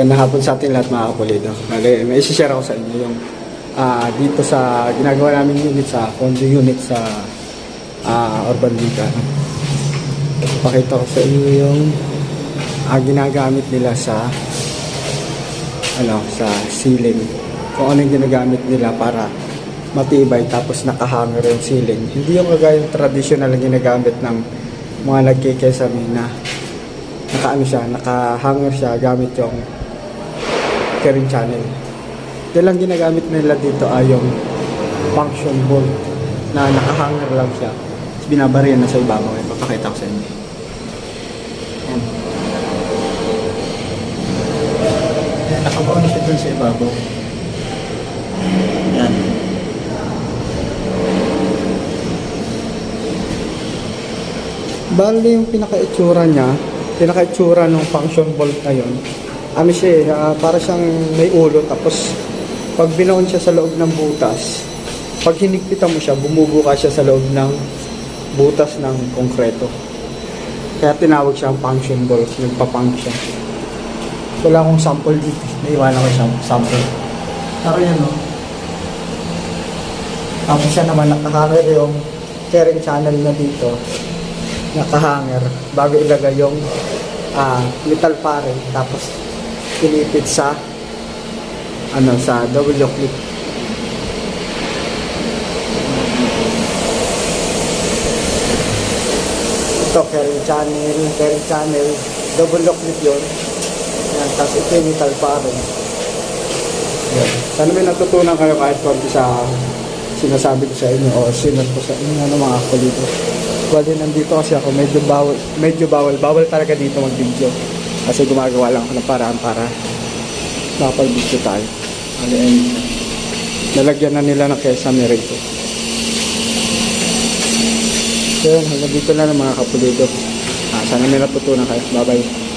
Magandang hapon sa ating lahat mga kapulido. Bale, may isi-share ako sa inyo yung ah, dito sa ginagawa namin unit sa condo unit sa ah, Urban Liga. Pakita ko sa inyo yung ah, ginagamit nila sa ano sa ceiling. Kung ano yung ginagamit nila para matibay tapos nakahanger yung ceiling. Hindi yung kagaya yung traditional na ginagamit ng mga nagkikesame na nakaano siya, nakahanger siya gamit yung carrying channel. Yan lang ginagamit nila dito ay yung function bolt na nakahanger lang siya. Tapos binabarihan na sa ibabaw. Eh, papakita ko sa inyo. Yan. Yan, nakabaon na siya dun sa ibabaw. Yan. Bali yung pinaka-itsura niya, pinaka-itsura ng function bolt na yun, ano siya eh, ah, para siyang may ulo tapos pag binaon siya sa loob ng butas, pag hinigpitan mo siya, bumubuka siya sa loob ng butas ng konkreto. Kaya tinawag siyang function bolt, nagpa-function. Wala akong sample dito, naiwanan ko siyang sample. Pero yan no. Tapos siya naman nakahanger yung carrying channel na dito nakahanger bago ilagay yung ah, metal paring tapos pinipit sa ano sa double clip ito carrying channel carrying channel double clip yun. Yan tapos ito yung metal paring yan. Sana may natutunan kayo kahit konti sa sinasabi ko sa inyo o sinat ko sa inyo ano mga kulito Bali, nandito kasi ako, medyo bawal, medyo bawal, bawal talaga dito mag-video. Kasi gumagawa lang ako ng paraan para makapag-video tayo. Bali, ayun. Nalagyan na nila ng kesame rito. So, yun, hanggang dito na lang mga kapulido. Ah, sana may natutunan kayo. Bye-bye.